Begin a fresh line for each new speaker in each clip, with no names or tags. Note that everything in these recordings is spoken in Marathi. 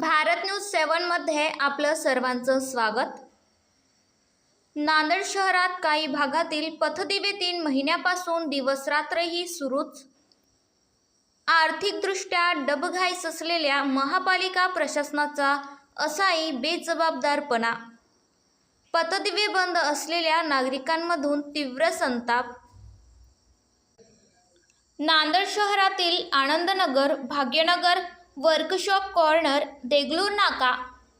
भारत न्यूज सेवनमध्ये आपलं सर्वांचं स्वागत. नांदेड शहरात काही भागातील पथदिवे तीन महिन्यापासून दिवसरात्रही सुरूच. आर्थिकदृष्ट्या डबघाईस असलेल्या महापालिका प्रशासनाचा असाही बेजबाबदारपणा. पथदिवे बंद असलेल्या नागरिकांमधून तीव्र संताप. नांदेड शहरातील Anandnagar Bhagyanagar workshop corner Deglur Naka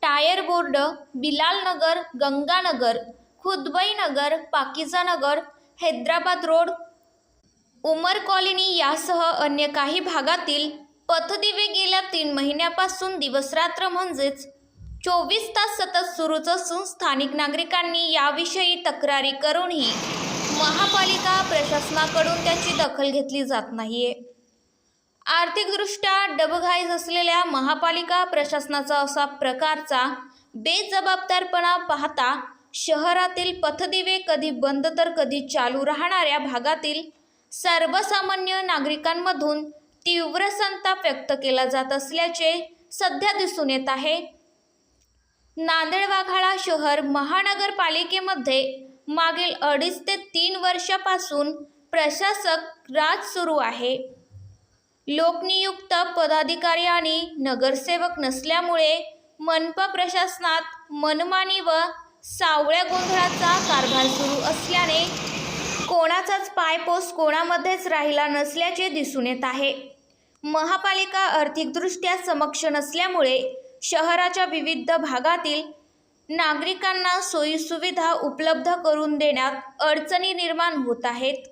tyre board Bilal Nagar Ganganagar Khudbai Nagar Pakija Nagar Hyderabad road Umar colony यासह अन्य काही भागातील पथदिवे गेल्या तीन महिन्यापासून दिवसरात्र म्हणजेच चोवीस तास सतत सुरूच असून स्थानिक नागरिकांनी याविषयी तक्रारी करूनही महापालिका प्रशासनाकडून त्याची दखल घेतली जात नाहीये. आर्थिकदृष्ट्या डबघाईस असलेल्या महापालिका प्रशासनाचा असा प्रकारचा बेजबाबदारपणा पाहता शहरातील पथदिवे कधी बंद तर कधी चालू राहणाऱ्या भागातील सर्वसामान्य नागरिकांमधून तीव्र संताप व्यक्त केला जात असल्याचे सध्या दिसून येत आहे. नांदेड वाघाळा शहर महानगरपालिकेमध्ये मागील अडीच ते तीन वर्षापासून प्रशासक राज सुरू आहे. लोकनियुक्त पदाधिकारी आणि नगरसेवक नसल्यामुळे मनपा प्रशासनात मनमानी व सावळ्या गोंधळाचा कारभार सुरू असल्याने कोणाचाच पायपोस कोणामध्येच राहिला नसल्याचे दिसून येत आहे. महापालिका आर्थिकदृष्ट्या समक्ष नसल्यामुळे शहराच्या विविध भागातील नागरिकांना सोयीसुविधा उपलब्ध करून देण्यात अडचणी निर्माण होत आहेत.